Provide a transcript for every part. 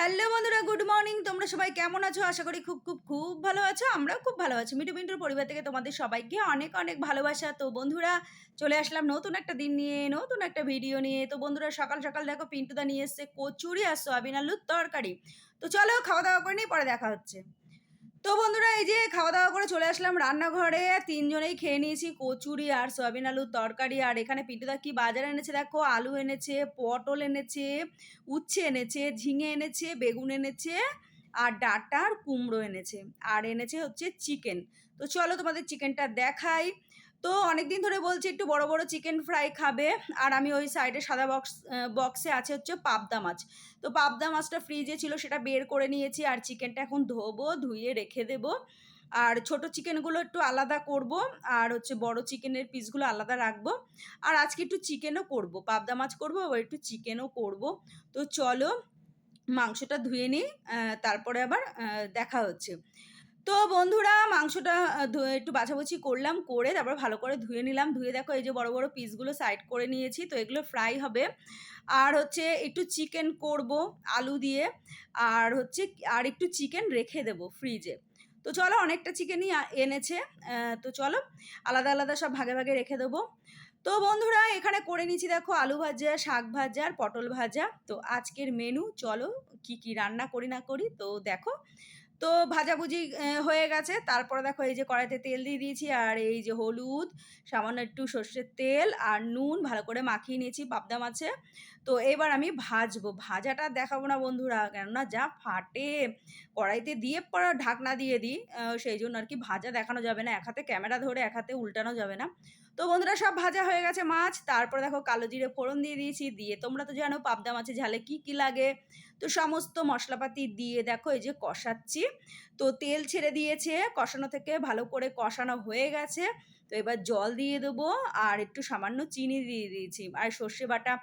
Hello বন্ধুরা, good morning. তোমরা সবাই কেমন আছো? আশা করি খুব খুব খুব ভালো আছো। আমরাও খুব ভালো আছি। মিটু মিন্টুর পরিবার থেকে তোমাদের সবাইকে অনেক অনেক ভালোবাসা। তো বন্ধুরা, চলে আসলাম নতুন একটা দিন নিয়ে, নতুন একটা ভিডিও নিয়ে। তো বন্ধুরা, সকাল সকাল দেখো পিন্টুদা নিয়ে এসছে কচুরি আর সোয়াবিন আলুর তরকারি। তো চলো খাওয়া দাওয়া করে নিই, পরে দেখা হচ্ছে। তো বন্ধুরা, এই যে খাওয়া দাওয়া করে চলে আসলাম রান্নাঘরে। তিনজনেই খেয়ে নিয়েছি কচুরি আর সয়াবিন আলুর তরকারি। আর এখানে পিন্টুদা কি বাজারে এনেছে দেখো? আলু এনেছে, পটল এনেছে, উচ্ছে এনেছে, ঝিঙে এনেছে, বেগুন এনেছে, আর ডাঁটা আর কুমড়ো এনেছে। আর এনেছে হচ্ছে চিকেন। তো চলো তোমাদের চিকেনটা দেখাই। তো অনেকদিন ধরে বলছি একটু বড় বড় চিকেন ফ্রাই খাবে। আর আমি ওই সাইডে সাদা বক্স বক্সে আছে হচ্ছে পাবদা মাছ। তো পাবদা মাছটা ফ্রিজে ছিল, সেটা বের করে নিয়েছি আর চিকেনটা এখন ধোবো, ধুয়ে রেখে দেবো। আর ছোট চিকেনগুলো একটু আলাদা করব, আর হচ্ছে বড় চিকেনের পিসগুলো আলাদা রাখব। আর আজকে একটু চিকেনও করব, পাবদা মাছ করব, আবার একটু চিকেনও করব। তো চলো, মাংসটা ধুয়ে নিই তারপরে আবার দেখা হচ্ছে। তো বন্ধুরা, মাংসটা ধুয়ে একটু বাছাবাছি করলাম, করে তারপর ভালো করে ধুয়ে নিলাম। ধুয়ে দেখো এই যে বড় বড় পিসগুলো সাইড করে নিয়েছি, তো এগুলো ফ্রাই হবে। আর হচ্ছে একটু চিকেন করব আলু দিয়ে, আর হচ্ছে আর একটু চিকেন রেখে দেবো ফ্রিজে তো চলো অনেকটা চিকেনই এনেছে তো চলো আলাদা আলাদা সব ভাগে ভাগে রেখে দেবো। তো বন্ধুরা, এখানে করে নিয়েছি দেখো আলু ভাজা, শাক ভাজা, আর পটল ভাজা। তো আজকের মেনু চলো কি কি রান্না করি, না করি, তো দেখো তো ভাজাভুজি হয়ে গেছে। তারপরে দেখো এই যে কড়াইতে তেল দিয়ে দিয়েছি আর এই যে হলুদ, সামান্য একটু সর্ষের তেল আর নুন ভালো করে মাখিয়ে নিয়েছি, পাবদা মাছে। তো এবার আমি ভাজবো। ভাজাটা দেখাবো না বন্ধুরা, কেননা যা ফাটে। কড়াইতে দিয়ে পর ঢাকনা দিয়ে দিই সেই জন্য আর কি ভাজা দেখানো যাবে না, এক হাতে ক্যামেরা ধরে এক হাতে উল্টানো যাবে না। তো বন্ধুরা সব ভাজা হয়ে গেছে মাছ, তারপরে দেখো কালো জিরে ফোড়ন দিয়ে দিয়েছি, দিয়ে তোমরা তো জানো পাবদা মাছে ঝালে কি কি লাগে। তো সমস্ত মশলাপাতি দিয়ে দেখো এই যে কষাচ্ছি। তো তেল ছেড়ে দিয়েছে, কষানো থেকে ভালো করে কষানো হয়ে গেছে। তো এবার জল দিয়ে দেবো, আর একটু সামান্য চিনি দিয়ে দিয়েছি। আর সর্ষে বাটা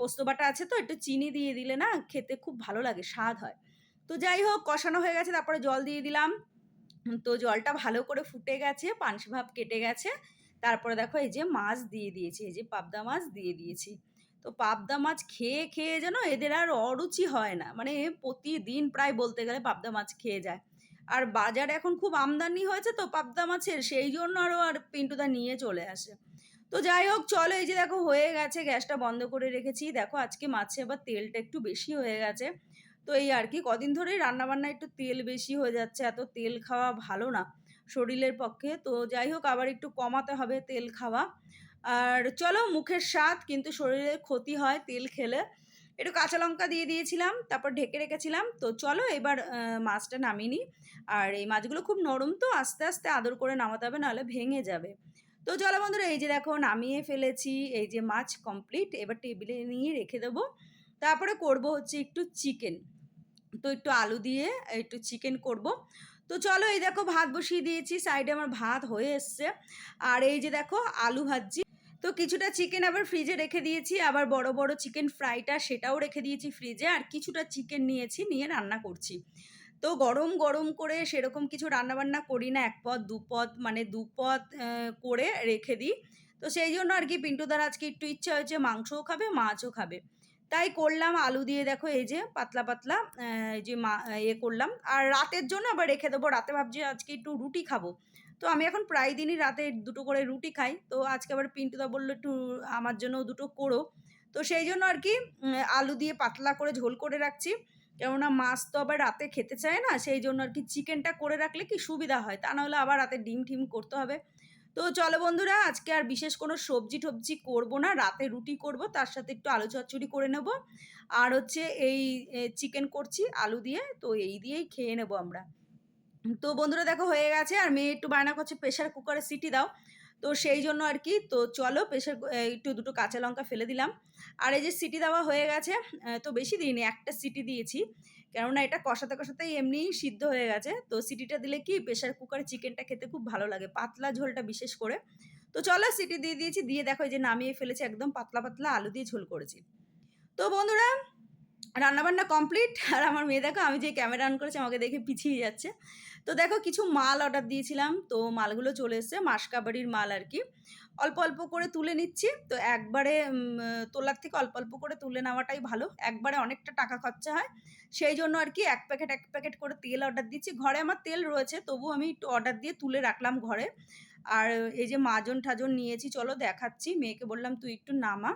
পোস্ত বাটা আছে তো, একটু চিনি দিয়ে দিলে না খেতে খুব ভালো লাগে, স্বাদ হয়। তো যাই হোক, কষানো হয়ে গেছে, তারপরে জল দিয়ে দিলাম। তো জলটা ভালো করে ফুটে গেছে, পানসি ভাব কেটে গেছে। তারপরে দেখো এই যে মাছ দিয়ে দিয়েছি, এই যে পাবদা মাছ দিয়ে দিয়েছি। তো পাবদা মাছ খেয়ে খেয়ে যেন এদের আর অরুচি হয় না। মানে প্রতিদিন প্রায় বলতে গেলে পাবদা মাছ খেয়ে যায়। আর বাজারে এখন খুব আমদানি হয়েছে তো পাবদা মাছের, সেই জন্য আরও আর পিন্টুদা নিয়ে চলে আসে। তো যাই হোক, চলো এই যে দেখো হয়ে গেছে, গ্যাসটা বন্ধ করে রেখেছি। দেখো আজকে মাছে আবার তেলটা একটু বেশি হয়ে গেছে। তো এই আর কি কদিন ধরেই রান্নাবান্না একটু তেল বেশি হয়ে যাচ্ছে, এত তেল খাওয়া ভালো না শরীরের পক্ষে। তো যাই হোক, আবার একটু কমাতে হবে তেল খাওয়া। আর চলো, মুখের স্বাদ, কিন্তু শরীরের ক্ষতি হয় তেল খেলে। একটু কাঁচা লঙ্কা দিয়ে দিয়েছিলাম, তারপর ঢেকে রেখেছিলাম। তো চলো, এবার মাছটা নামিয়ে নিই। আর এই মাছগুলো খুব নরম তো, আস্তে আস্তে আদর করে নামাতে হবে, নাহলে ভেঙে যাবে। তো চলো বন্ধুরা, এই যে দেখো, নামিয়ে ফেলেছি। এই যে মাছ কমপ্লিট, এবার টেবিলে নিয়ে রেখে দেবো। তারপরে করব হচ্ছে একটু চিকেন তো একটু আলু দিয়ে একটু চিকেন করব। তো চলো এই দেখো ভাত বসিয়ে দিয়েছি সাইডে আমার ভাত হয়ে এসছে। আর এই যে দেখো আলু ভাজছি। তো কিছুটা চিকেন আবার ফ্রিজে রেখে দিয়েছি, আবার বড় বড় চিকেন ফ্রাইটা সেটাও রেখে দিয়েছি ফ্রিজে আর কিছুটা চিকেন নিয়েছি, নিয়ে রান্না করছি। তো গরম গরম করে সেরকম কিছু রান্নাবান্না করি না, এক পদ, দু পদ মানে দু পদ করে রেখে দিই। তো সেই জন্য আর কি পিন্টুদার আজকে একটু ইচ্ছা হয়েছে মাংসও খাবে, মাছও খাবে। তাই করলাম, আলু দিয়ে দেখো এই যে পাতলা পাতলা এই যে মা ইয়ে করলাম। আর রাতের জন্য আবার রেখে দেবো, রাতে ভাবছি আজকে একটু রুটি খাব। তো আমি এখন প্রায় দিনই রাতে দুটো করে রুটি খাই। তো আজকে আবার পিন্টুদা বলল একটু আমার জন্য দুটো করো। তো সেই জন্য আর কি আলু দিয়ে পাতলা করে ঝোল করে রাখছি। কেননা মাছ তো আবার রাতে খেতে চায় না, সেই জন্য আর কি চিকেনটা করে রাখলে কি সুবিধা হয়? তা নাহলে আবার রাতে ডিম টিম করতে হবে। তো চলো বন্ধুরা, আজকে আর বিশেষ কোনো সবজি টবজি করব না, রাতে রুটি করব, তার সাথে একটু আলু চচ্চড়ি করে নেব। আর হচ্ছে এই চিকেন করছি, আলু দিয়ে, তো এই দিয়েই খেয়ে নেব আমরা। তো বন্ধুরা দেখো হয়ে গেছে, আর মেয়ে একটু বায়না করছে প্রেশার কুকারে সিটি দাও। তো সেই জন্য আর কি, তো চলো প্রেশার একটু দুটো কাঁচা লঙ্কা ফেলে দিলাম। আর এই যে সিটি দেওয়া হয়ে গেছে তো বেশি দিইনি একটা সিটি দিয়েছি। কেননা এটা কষাতে কষাতেই এমনিই সিদ্ধ হয়ে গেছে। তো সিটিটা দিলে কি প্রেশার কুকারে চিকেনটা খেতে খুব ভালো লাগে, পাতলা ঝোলটা বিশেষ করে। তো চলো সিটি দিয়ে দিয়েছি, দিয়ে দেখো যে নামিয়ে ফেলেছি, একদম পাতলা পাতলা আলু দিয়ে ঝোল করেছি। তো বন্ধুরা রান্নাবান্না কমপ্লিট আর আমার মেয়ে দেখো, আমি যে ক্যামেরা অন করেছি, আমাকে দেখে পিছিয়ে যাচ্ছে। তো দেখো, কিছু মাল অর্ডার দিয়েছিলাম। তো মালগুলো চলে এসছে, মাসকাবাড়ির মাল আর কি। অল্প অল্প করে তুলে নিচ্ছি। তো একবারে তোলার থেকে অল্প অল্প করে তুলে নেওয়াটাই ভালো। একবারে অনেকটা টাকা খরচা হয়। সেই জন্য আর কি, এক প্যাকেট এক প্যাকেট করে তেল অর্ডার দিচ্ছি। ঘরে আমার তেল রয়েছে, তবু আমি একটু অর্ডার দিয়ে তুলে রাখলাম ঘরে। আর এই যে মাজন ঠাজন নিয়েছি, চলো দেখাচ্ছি। মেয়েকে বললাম, তুই একটু নামা।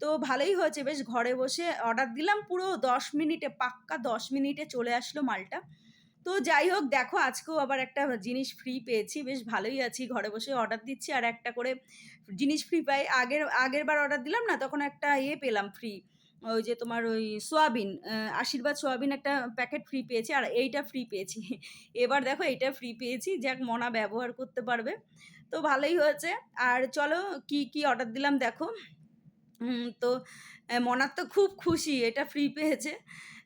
তো ভালোই হয়েছে। বেশ ঘরে বসে অর্ডার দিলাম, পুরো দশ মিনিটে, পাক্কা দশ মিনিটে চলে আসলো মালটা। তো যাই হোক, দেখো আজকেও আবার একটা জিনিস ফ্রি পেয়েছি, বেশ ভালোই আছি। ঘরে বসে অর্ডার দিচ্ছি আর একটা করে জিনিস ফ্রি পাই। আগের আগের বার অর্ডার দিলাম না, তখন একটা ইয়ে পেলাম ফ্রি ওই যে তোমার ওই সোয়াবিন আশীর্বাদ সোয়াবিন একটা প্যাকেট ফ্রি পেয়েছি আর এইটা ফ্রি পেয়েছি। এবার দেখো এইটা ফ্রি পেয়েছি, যাক মনা ব্যবহার করতে পারবে। তো ভালোই হয়েছে। আর চলো কি কি অর্ডার দিলাম দেখো। তো মনার তো খুব খুশি, এটা ফ্রি পেয়েছে।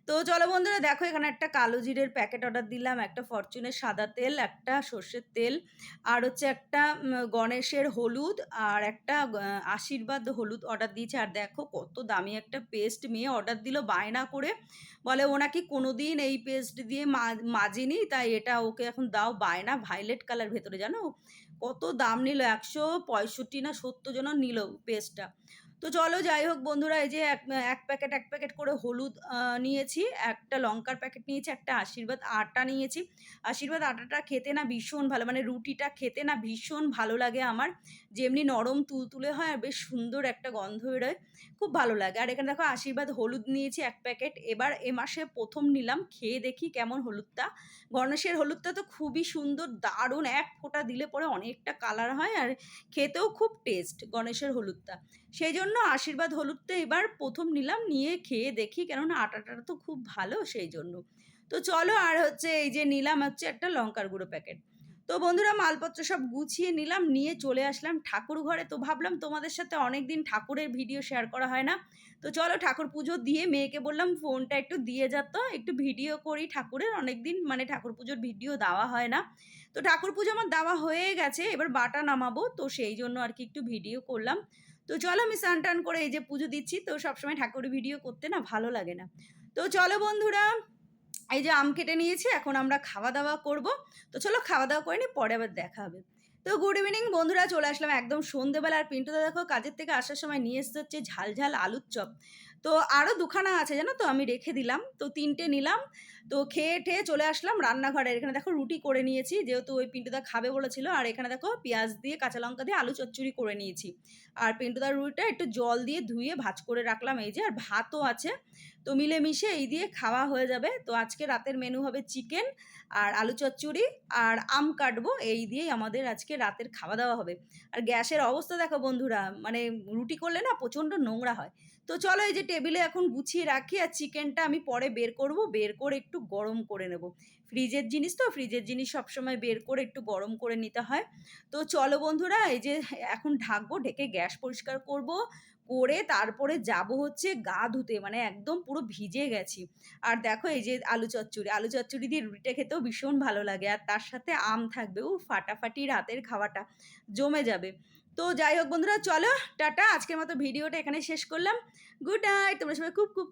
তো চলো বন্ধুরা, দেখো এখানে একটা কালো জিরের প্যাকেট অর্ডার দিলাম, একটা ফরচুনের সাদা তেল, একটা সর্ষের তেল, আর হচ্ছে একটা গণেশের হলুদ, আর একটা আশীর্বাদ হলুদ অর্ডার দিয়েছে। আর দেখো কত দামি একটা পেস্ট মেয়ে অর্ডার দিল বায়না করে। বলে ও নাকি কোনোদিন এই পেস্ট দিয়ে মাজেনি, তাই এটা ওকে এখন দাও বায়না ভাইলেট কালার ভেতরে, জানো? কত দাম নিল, একশো পঁয়ষট্টি না সত্তর জন নিল পেস্টটা তো চলো যাই হোক বন্ধুরা, এই যে এক এক প্যাকেট এক প্যাকেট করে হলুদ নিয়েছি, একটা লঙ্কার প্যাকেট নিয়েছি, একটা আশীর্বাদ আটা নিয়েছি। আশীর্বাদ আটাটা খেতে না ভীষণ ভালো মানে রুটিটা খেতে না ভীষণ ভালো লাগে আমার। যেমনি নরম তুলতুলে হয় আর বেশ সুন্দর একটা গন্ধ বেরোয়, খুব ভালো লাগে। আর এখানে দেখো আশীর্বাদ হলুদ নিয়েছি এক প্যাকেট এবার এ মাসে প্রথম নিলাম, খেয়ে দেখি কেমন হলুদটা। গণেশের হলুদটা তো খুবই সুন্দর, দারুণ, এক ফোঁটা দিলে পরে অনেকটা কালার হয় আর খেতেও খুব টেস্ট গণেশের হলুদটা। সেই জন্য আশীর্বাদ হলুদটা এবার প্রথম নিলাম, নিয়ে খেয়ে দেখি কেননা আটাটা তো খুব ভালো সেই জন্য। তো চলো আর হচ্ছে এই যে নিলাম হচ্ছে একটা লঙ্কার গুঁড়ো প্যাকেট। তো বন্ধুরা মালপত্র সব গুছিয়ে নিলাম, নিয়ে চলে আসলাম ঠাকুর ঘরে। তো ভাবলাম তোমাদের সাথে অনেক দিন ঠাকুরের ভিডিও শেয়ার করা হয় না। তো চলো ঠাকুর পুজো দিয়ে মেয়েকে বললাম ফোনটা একটু দিয়ে যাত একটু ভিডিও করি ঠাকুরের। অনেক দিন মানে ঠাকুর পুজোর ভিডিও দেওয়া হয় না। তো ঠাকুর পুজো আমার দেওয়া হয়ে গেছে, এবার বাটা নামাবো। তো সেই জন্য আর কি একটু ভিডিও করলাম। তো চলো আমি স্নান টান করে এই যে পুজো দিচ্ছি। তো সবসময় ঠাকুর ভিডিও করতে না ভালো লাগে না। তো চলো বন্ধুরা, এই যে আম কেটে নিয়েছি, এখন আমরা খাওয়া দাওয়া করব। তো চলো খাওয়া দাওয়া করে নি, পরে আবার দেখা হবে। তো গুড ইভিনিং বন্ধুরা, চলে আসলাম একদম সন্ধেবেলা আর পিন্টুদা দেখো, কাজের থেকে আসার সময় নিয়ে এসতে হচ্ছে ঝাল ঝাল আলুর চপ। তো আরও দুখানা আছে, জানো তো? আমি রেখে দিলাম। তো তিনটে নিলাম। তো খেয়ে ঠেয়ে চলে আসলাম রান্নাঘরে। এখানে দেখো রুটি করে নিয়েছি। যেহেতু ওই পিন্টুদা খাবে বলেছিল, আর এখানে দেখো পেঁয়াজ দিয়ে, কাঁচা লঙ্কা দিয়ে আলু চচ্চড়ি করে নিয়েছি। আর পিন্টুদার রুটিটা একটু জল দিয়ে ধুয়ে ভাজ করে রাখলাম এই যে, আর ভাতও আছে। তো মিলেমিশে এই দিয়ে খাওয়া হয়ে যাবে। তো আজকে রাতের মেনু হবে চিকেন আর আলু চচ্চড়ি আর আম কাটবো। এই দিয়েই আমাদের আজকে রাতের খাওয়া দাওয়া হবে। আর গ্যাসের অবস্থা দেখো বন্ধুরা মানে রুটি করলে না প্রচণ্ড নোংরা হয়। তো চলো এই যে টেবিলে এখন গুছিয়ে রাখি আর চিকেনটা আমি পরে বের করব। বের করে একটু গরম করে নেব। ফ্রিজের জিনিস তো ফ্রিজের জিনিস সবসময় বের করে একটু গরম করে নিতে হয়। তো চলো বন্ধুরা, এই যে এখন ঢাকবো, ঢেকে গ্যাস পরিষ্কার করব। করে তারপরে যাব হচ্ছে গা ধুতে মানে একদম পুরো ভিজে গেছি। আর দেখো এই যে আলু চচ্চড়ি আলু চচ্চড়ি দিয়ে রুটিটা খেতেও ভীষণ ভালো লাগে। আর তার সাথে আম থাকবে ও ফাটাফাটি রাতের খাওয়াটা, জমে যাবে। তো যাই হোক বন্ধুরা, চলো, টাটা। আজকের মতো ভিডিওটা এখানে শেষ করলাম। গুড নাইট তোমরা সবাই খুব খুব খুব